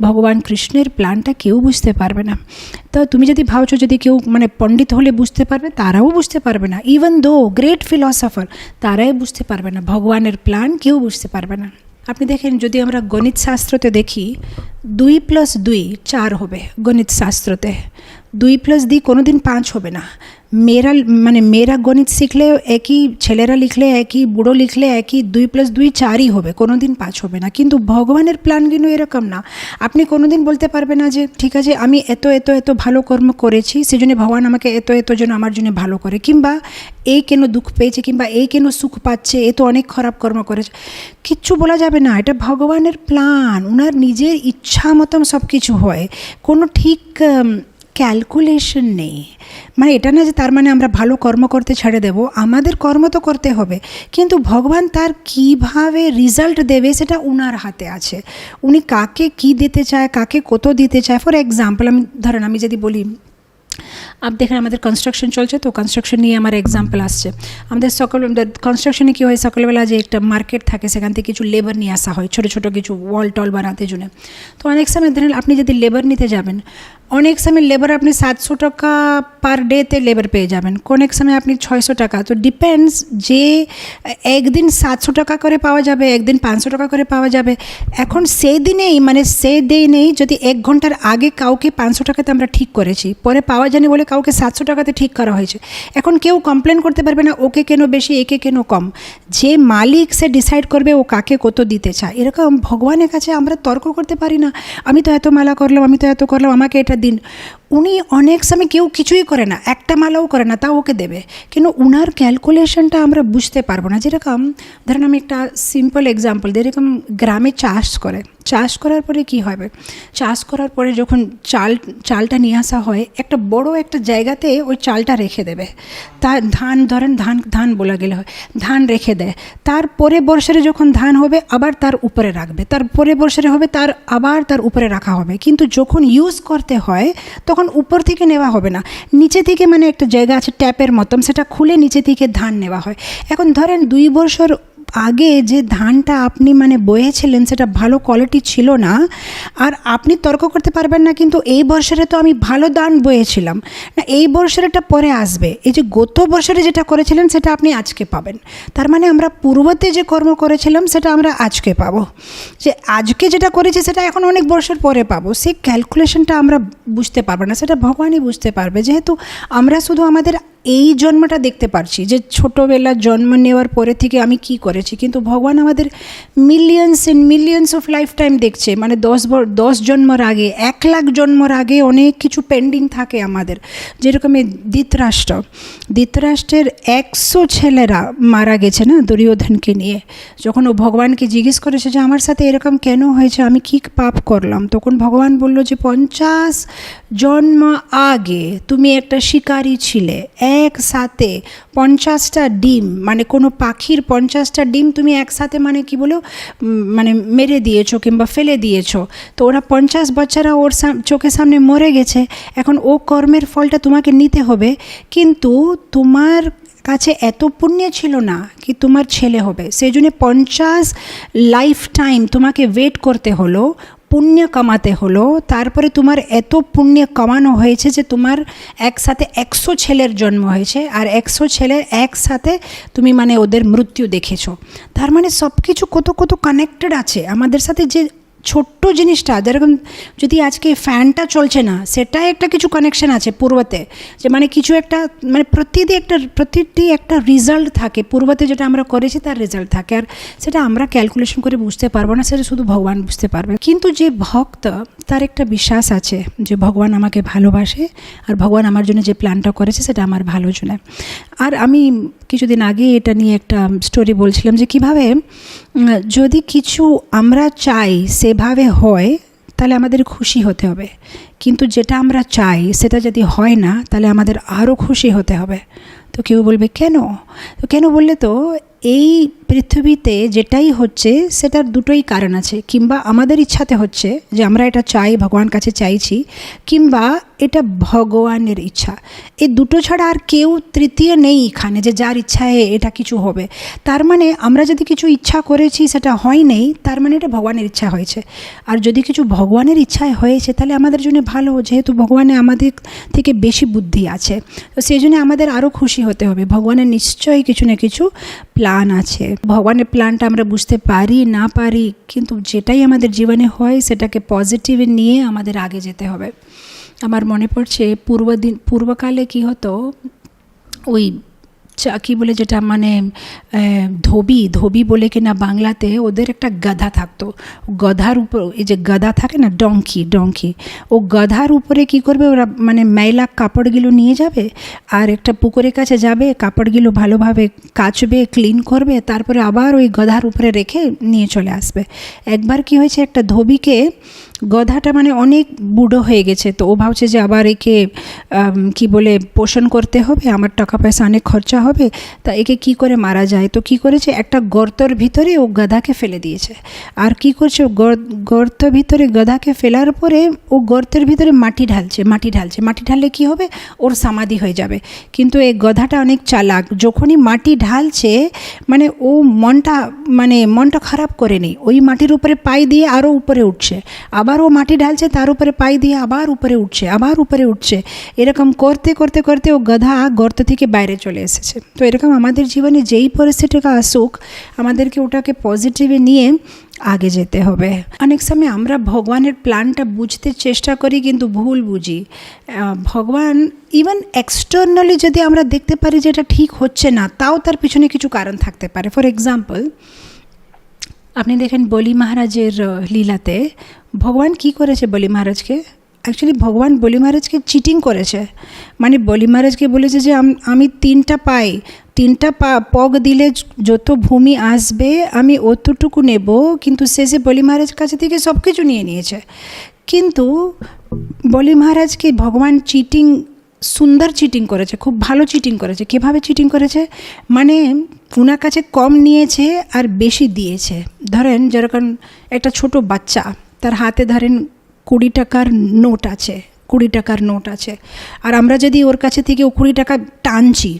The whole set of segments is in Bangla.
ভগবান কৃষ্ণের প্ল্যানটা কেউ বুঝতে পারবে না। তো তুমি যদি ভাবছ যদি কেউ মানে পণ্ডিত হলে বুঝতে পারবে, তারাও বুঝতে পারবে না। ইভেন দো গ্রেট ফিলসফার তারাই বুঝতে পারবে না। ভগবানের প্ল্যান কেউ বুঝতে পারবে না। আপনি দেখেন, যদি আমরা গণিত শাস্ত্রতে দেখি, দুই প্লাস দুই, চার হবে গণিত শাস্ত্রতে। দুই প্লাস দুই কোনো দিন পাঁচ হবে না। মেয়েরা মানে মেয়েরা গণিত শিখলেও একই, ছেলেরা লিখলে একই, বুড়ো লিখলে একই, দুই প্লাস দুই চারই হবে কোনো দিন পাঁচ হবে না। কিন্তু ভগবানের প্ল্যান কিন্তু এরকম না। আপনি কোনো দিন বলতে পারবে না যে, ঠিক আছে, আমি এত এত এত ভালো কর্ম করেছি, সেজন্য ভগবান আমাকে এত এত যেন আমার জন্য ভালো করে। কিংবা এই কেন দুঃখ পেয়েছে? কিংবা এই কেন সুখ পাচ্ছে? এ তো অনেক খারাপ কর্ম করেছে। কিচ্ছু বলা যাবে না। এটা ভগবানের প্ল্যান ওনার নিজের ইচ্ছা মতন সব কিছু হয়। কোনো ঠিক ক্যালকুলেশন নেই। মানে এটা না যে তার মানে আমরা ভালো কর্ম করতে ছেড়ে দেব, আমাদের কর্ম তো করতে হবে। কিন্তু ভগবান তার কীভাবে রিজাল্ট দেবে সেটা উনার হাতে আছে। উনি কাকে কি দিতে চায়, কাকে কত দিতে চায়। ফর এক্সাম্পল আমি, ধরেন আমি যদি বলি আপ দেখেন আমাদের কনস্ট্রাকশন চলছে, তো কনস্ট্রাকশন নিয়ে আমার এক্সাম্পল আসছে। আমাদের সকাল কনস্ট্রাকশনে কী হয়, সকালবেলা যে একটা মার্কেট থাকে, সেখান থেকে কিছু লেবার নিয়ে আসা হয়, ছোটো ছোটো কিছু ওয়াল টল বানাতে জন্য। তো অনেক সময় ধরেন, আপনি যদি লেবার নিতে যাবেন, অনেক সময় লেবার আপনি সাতশো টাকা পার ডেতে লেবার পেয়ে যাবেন। অনেক সময় আপনি ছয়শো টাকা, তো ডিপেন্ডস যে, একদিন সাতশো টাকা করে পাওয়া যাবে, একদিন পাঁচশো টাকা করে পাওয়া যাবে। এখন সেই দিনেই মানে সেই দিনেই যদি এক ঘণ্টার আগে কাউকে পাঁচশো টাকাতে আমরা ঠিক করেছি, পরে পাওয়া যায়নি বলে কাউকে সাতশো টাকাতে ঠিক করা হয়েছে। এখন কেউ কমপ্লেন করতে পারবে না, ওকে কেন বেশি, একে কেন কম। যে মালিক সে ডিসাইড করবে ও কাকে কত দিতে চায়। এরকম ভগবানের কাছে আমরা তর্ক করতে পারি না। আমি তো এত মালা করলাম, আমি তো এত করলাম, আমাকে এটা দিন। উনি অনেক সময় কেউ কিছুই করে না, একটা মালাও করে না তা ওকে দেবে। কিন্তু উনার ক্যালকুলেশনটা আমরা বুঝতে পারব না। যেরকম, ধরেন আমি একটা সিম্পল এক্সাম্পল দিই এরকম গ্রামে চাষ করে। চাষ করার পরে কি হবে? চাষ করার পরে যখন চাল, চালটা নিয়ে আসা হয়, একটা বড় একটা জায়গাতে ওই চালটা রেখে দেবে। তার ধান, ধরেন ধান ধান বলা গেলে হয়, ধান রেখে দেয়। তার পরে বর্ষরে যখন ধান হবে, আবার তার উপরে রাখবে। তার পরে বর্ষরে হবে, তার আবার তার উপরে রাখা হবে। কিন্তু যখন ইউজ করতে হয়, তখন উপর থেকে নেওয়া হবে না। নিচে থেকে মানে একটা জায়গা আছে ট্যাপের মতন, সেটা খুলে নিচে থেকে ধান নেওয়া হয়। এখন ধরেন দুই বছর আগে যে ধানটা আপনি মানে বয়েছিলেন, সেটা ভালো কোয়ালিটি ছিল না। আর আপনি তর্ক করতে পারবেন না, কিন্তু এই বছরে তো আমি ভালো ধান বয়েছিলাম। না, এই বছরেটা পরে আসবে। এই যে গত বছরে যেটা করেছিলেন, সেটা আপনি আজকে পাবেন। তার মানে আমরা পূর্বতে যে কর্ম করেছিলাম, সেটা আমরা আজকে পাবো। যে আজকে যেটা করেছি, সেটা এখন অনেক বছর পরে পাবো। সেই ক্যালকুলেশনটা আমরা বুঝতে পারব না, সেটা ভগবানই বুঝতে পারবে। যেহেতু আমরা শুধু আমাদের এই জন্মটা দেখতে পারছি যে ছোটোবেলা জন্ম নেওয়ার পরে থেকে আমি কি করেছি। কিন্তু ভগবান আমাদের millions and millions of lifetime দেখছে। মানে দশ দশ জন্মর আগে, এক লাখ জন্মর আগে অনেক কিছু পেন্ডিং থাকে আমাদের। যেরকম এই ধৃতরাষ্ট্র। ধৃতরাষ্ট্রের একশো ছেলেরা মারা গেছে না দুর্যোধনকে নিয়ে। যখন ও ভগবানকে জিজ্ঞেস করেছে যে, আমার সাথে এরকম কেন হয়েছে? আমি কি পাপ করলাম? তখন ভগবান বলল যে, পঞ্চাশ জন্ম আগে তুমি একটা শিকারী ছিলে। একসাথে পঞ্চাশটা ডিম মানে কোনো পাখির পঞ্চাশটা ডিম তুমি একসাথে মানে কি বলো মানে মেরে দিয়েছ কিংবা ফেলে দিয়েছ। তো ওরা পঞ্চাশ বাচ্চারা ওর চোখের সামনে মরে গেছে। এখন ও কর্মের ফলটা তোমাকে নিতে হবে। কিন্তু তোমার কাছে এত পুণ্য ছিল না কি তোমার ছেলে হবে। সেই জন্য পঞ্চাশ লাইফ টাইম তোমাকে ওয়েট করতে হলো। পুণ্য কামাতে হলো, তারপরে তোমার এত পুণ্য কামানো হয়েছে যে তোমার একসাথে একশো ছেলের জন্ম হয়েছে, আর একশো ছেলের একসাথে তুমি মানে ওদের মৃত্যু দেখেছ। তার মানে সব কিছু কত কত কানেক্টেড আছে। আমাদের সাথে যে ছোট্ট জিনিসটা, যেরকম যদি আজকে ফ্যানটা চলছে না, সেটাই একটা কিছু কানেকশন আছে পূর্বতে। যে মানে কিছু একটা মানে প্রতিটি একটা প্রতিটি একটা রেজাল্ট থাকে। পূর্বতে যেটা আমরা করেছি, তার রেজাল্ট থাকে। আর সেটা আমরা ক্যালকুলেশন করে বুঝতে পারব না, সেটা শুধু ভগবান বুঝতে পারবে। কিন্তু যে ভক্ত, তার একটা বিশ্বাস আছে যে ভগবান আমাকে ভালোবাসে, আর ভগবান আমার জন্য যে প্ল্যানটা করেছে, সেটা আমার ভালো জন্য। আর আমি কিছুদিন আগে এটা নিয়ে একটা স্টোরি বলছিলাম যে কীভাবে যদি কিছু আমরা চাই সেভাবে হয়, তাহলে আমাদের খুশি হতে হবে। কিন্তু যেটা আমরা চাই, সেটা যদি হয় না, তাহলে আমাদের আরও খুশি হতে হবে। তো কেউ বলবে, কেন? তো কেন বললে তো, এই পৃথিবীতে যেটাই হচ্ছে, সেটার দুটোই কারণ আছে। কিংবা আমাদের ইচ্ছাতে হচ্ছে যে আমরা এটা চাই ভগবান কাছে চাইছি, কিংবা এটা ভগবানের ইচ্ছা। এই দুটো ছাড়া আর কেউ তৃতীয় নেই এখানে যে যার ইচ্ছায় এটা কিছু হবে। তার মানে আমরা যদি কিছু ইচ্ছা করেছি, সেটা হয় নেই, তার মানে এটা ভগবানের ইচ্ছা হয়েছে। আর যদি কিছু ভগবানের ইচ্ছায় হয়েছে, তাহলে আমাদের জন্য ভালো, যেহেতু ভগবানে আমাদের থেকে বেশি বুদ্ধি আছে। তো সেই জন্য আমাদের আরও খুশি হতে হবে। ভগবানের নিশ্চয়ই কিছু না কিছু প্ল্যান আছে। ভগবানের প্ল্যানটা আমরা বুঝতে পারি, না পারি, কিন্তু যেটাই আমাদের জীবনে হয় সেটাকে পজিটিভ নিয়ে আমাদের আগে যেতে হবে। আমার মনে পড়ছে পূর্বদিন পূর্বকালে কি হতো, ওই চা কী বলে যেটা মানে ধোবি ধোবি বলে কিনা বাংলাতে ওদের একটা গাধা থাকতো। গধার উপর, এই যে গাধা থাকে না ডঙ্কি ডঙ্কি ও গাধার উপরে কি করবে? ওরা মানে মেলা কাপড়গুলো নিয়ে যাবে আর একটা পুকুরের কাছে যাবে, কাপড়গুলো ভালোভাবে কাচবে ক্লিন করবে, তারপরে আবার ওই গধার উপরে রেখে নিয়ে চলে আসবে। একবার কি হয়েছে, একটা ধোবিকে গধাটা মানে অনেক বুড়ো হয়ে গেছে, তো ও ভাবছে যে আবার একে কি বলে, পোষণ করতে হবে, আমার টাকা পয়সা অনেক খরচা হবে, তা একে কি করে মারা যায়? তো কি করেছে? একটা গর্তর ভিতরে ও গাধাকে ফেলে দিয়েছে। আর কি করছে? ও গর- গর্তের ভিতরে গাধাকে ফেলার পরে ও গর্তের ভিতরে মাটি ঢালছে মাটি ঢালছে। মাটি ঢাললে কি হবে? ওর সমাধি হয়ে যাবে। কিন্তু এই গধাটা অনেক চালাক। যখনই মাটি ঢালছে মানে ও মনটা মানে মনটা খারাপ করে নেই। ওই মাটির উপরে পাই দিয়ে আরও উপরে উঠছে। আবার ও মাটি ঢালছে, তার উপরে পাই দিয়ে আবার উপরে উঠছে, আবার উপরে উঠছে। এরকম করতে করতে করতে ও গাধা গর্ত থেকে বাইরে চলে এসেছে। তো এরকম আমাদের জীবনে যেই পরিস্থিতিটা আসুক, আমাদেরকে ওটাকে পজিটিভে নিয়ে আগে যেতে হবে। অনেক সময় আমরা ভগবানের প্ল্যানটা বুঝতে চেষ্টা করি, কিন্তু ভুল বুঝি। ভগবান ইভেন এক্সটার্নালি যদি আমরা দেখতে পারি যে এটা ঠিক হচ্ছে না, তাও তার পিছনে কিছু কারণ থাকতে পারে। ফর এক্সাম্পল আপনি দেখেন বলি মহারাজের লীলাতে ভগবান কি করেছে বলি মহারাজকে? অ্যাকচুয়ালি ভগবান বলি মহারাজকে চিটিং করেছে। মানে বলি মহারাজকে বলেছে যে, আমি তিনটা পাই। তিনটা পা পগ দিলে যত ভূমি আসবে, আমি অতটুকু নেব। কিন্তু শেষে বলি মহারাজ কাছে থেকে সব কিছু নিয়ে নিয়েছে। কিন্তু বলি মহারাজকে ভগবান চিটিং সুন্দর চিটিং করেছে, খুব ভালো চিটিং করেছে। কীভাবে চিটিং করেছে? মানে ওনার কাছে কম নিয়েছে আর বেশি দিয়েছে। ধরেন যেরকম একটা ছোট বাচ্চা, তার হাতে ধরেন কুড়ি টাকার নোট আছে, কুড়ি টাকার নোট আছে। আর আমরা যদি ওর কাছে থেকে ও কুড়ি টাকা টানছি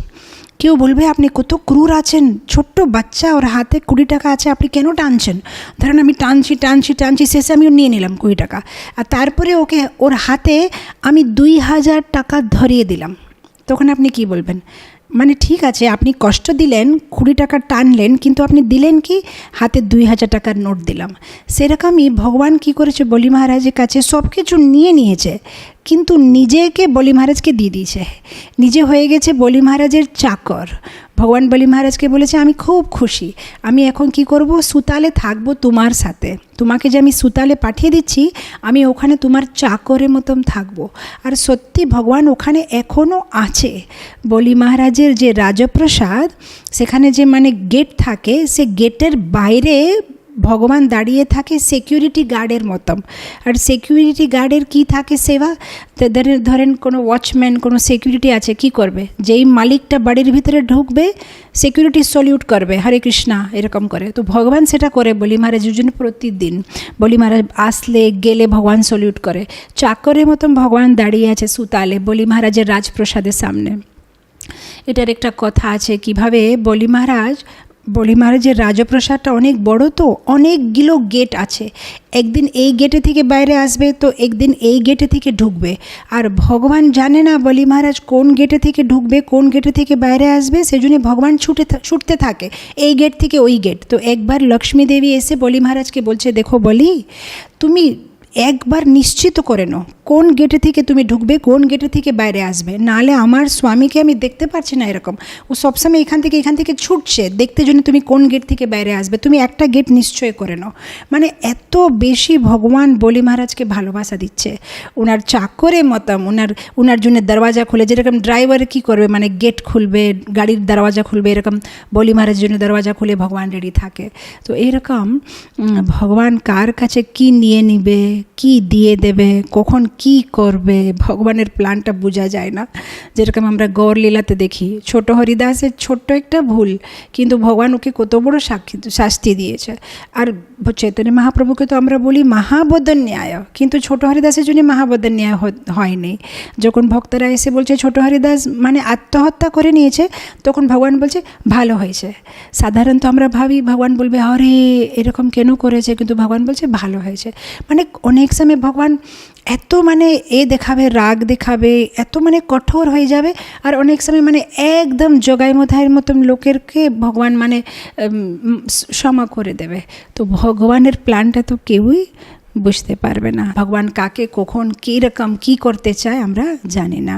কেউ বলবে, আপনি কত ক্রুর আছেন? ছোট্ট বাচ্চা, ওর হাতে কুড়ি টাকা আছে, আপনি কেন টানছেন? ধরেন আমি টানছি টানছি টানছি, শেষে আমি নিয়ে নিলাম কুড়ি টাকা। আর তারপরে ওকে, ওর হাতে আমি দুই হাজার টাকা ধরিয়ে দিলাম। তখন আপনি কি বলবেন? মানে ঠিক আছে, আপনি কষ্ট দিলেন, কুড়ি টাকা টানলেন, কিন্তু আপনি দিলেন কি? হাতে দুই হাজার টাকার নোট দিলাম। সেরকমই ভগবান কি করেছে বলি মহারাজের কাছে? সব কিছু নিয়ে নিয়েছে। কিন্তু নিজেকে বলি মহারাজকে দিয়ে দিয়েছে। নিজে হয়ে গেছে বলি মহারাজের চাকর। ভগবান বলি মহারাজকে বলেছে, আমি খুব খুশি। আমি এখন কি করব? সুতালে থাকব তোমার সাথে। তোমাকে যে আমি সুতালে পাঠিয়ে দিচ্ছি, আমি ওখানে তোমার চাকরের মতন থাকব। আর সত্যি ভগবান ওখানে এখনও আছে। বলি মহারাজের যে রাজপ্রসাদ, সেখানে যে মানে গেট থাকে, সে গেটের বাইরে ভগবান দাঁড়িয়ে থাকে সিকিউরিটি গার্ডের মতন। আর সিকিউরিটি গার্ডের কি থাকে সেবা? ধরেন কোনো ওয়াচম্যান কোনো সিকিউরিটি আছে, কি করবে? যেই মালিকটা বাড়ির ভিতরে ঢুকবে সিকিউরিটি সলিউট করবে, হরে কৃষ্ণা, এরকম করে। তো ভগবান সেটা করে বলি মহারাজের জন্য প্রতিদিন, বলি, মহারাজ, আসলে গেলে ভগবান সলিউট করে। চাকরের মতন ভগবান দাঁড়িয়ে আছে সুতালে, বলি, মহারাজের রাজপ্রসাদের সামনে। এটার একটা কথা আছে, কীভাবে? বলি, মহারাজ বলি মহারাজের রাজপ্রসাদটা অনেক বড় তো, অনেকগুলো গেট আছে। একদিন এই গেটে থেকে বাইরে আসবে তো একদিন এই গেটে থেকে ঢুকবে। আর ভগবান জানে না বলি মহারাজ কোন গেটে থেকে ঢুকবে, কোন গেটে থেকে বাইরে আসবে, সেজন্য ভগবান ছুটে ছুটতে থাকে। এই গেট থেকে ওই গেট তো একবার লক্ষ্মী দেবী এসে বলি মহারাজকে বলছে, দেখো বলি, তুমি একবার নিশ্চিত করে নাও, কোন গেটে থেকে তুমি ঢুকবে, কোন গেটে থেকে বাইরে আসবে। নাহলে আমার স্বামীকে আমি দেখতে পাচ্ছি না এরকম। ও সবসময় এখান থেকে এখান থেকে ছুটছে, দেখতে জন্য তুমি কোন গেট থেকে বাইরে আসবে, তুমি একটা গেট নিশ্চয় করে নাও। মানে এত বেশি ভগবান বলি মহারাজকে ভালোবাসা দিচ্ছে। ওনার চাকরে মতাম ওনার ওনার জন্য দরওয়াজা খুলে, যেরকম ড্রাইভার কি করবে মানে গেট খুলবে, গাড়ির দরওয়াজা খুলবে, এরকম বলি মহারাজের জন্য দরওয়াজা খুলে ভগবান রেডি থাকে। তো এরকম ভগবান কার কাছে কি নিয়ে নিবে? কি দিয়ে দেবে, কখন কি করবে, ভগবানের প্ল্যানটা বোঝা যায় না। যেরকম আমরা গৌর লীলাতে দেখি, ছোট হরিদাসের ছোট্ট একটা ভুল, কিন্তু ভগবান ওকে কত বড় সাক্ষী, শাস্তি দিয়েছে। আর চৈতন্য মহাপ্রভুকে তো আমরা বলি মহাবদন ন্যায় কিন্তু ছোট হরিদাসের জন্য মহাবদন ন্যায় হয়নি। যখন ভক্তরা এসে বলছে, ছোট হরিদাস মানে আত্মহত্যা করে নিয়েছে, তখন ভগবান বলছে, ভালো হয়েছে। সাধারণত আমরা ভাবি, ভগবান বলবে, আরে, এরকম কেন করেছে? কিন্তু ভগবান বলছে, ভালো হয়েছে। মানে অনেক সময় ভগবান এত মানে এ দেখাবে, রাগ দেখাবে, এত মানে কঠোর হয়ে যাবে আর অনেক সময় মানে একদম জগাই মধায়ের মতন লোকেরকে ভগবান মানে ক্ষমা করে দেবে। তো ভগবানের প্ল্যানটা তো কেউই বুঝতে পারবে না। ভগবান কাকে, কখন, কীরকম, কী করতে চায় আমরা জানি না।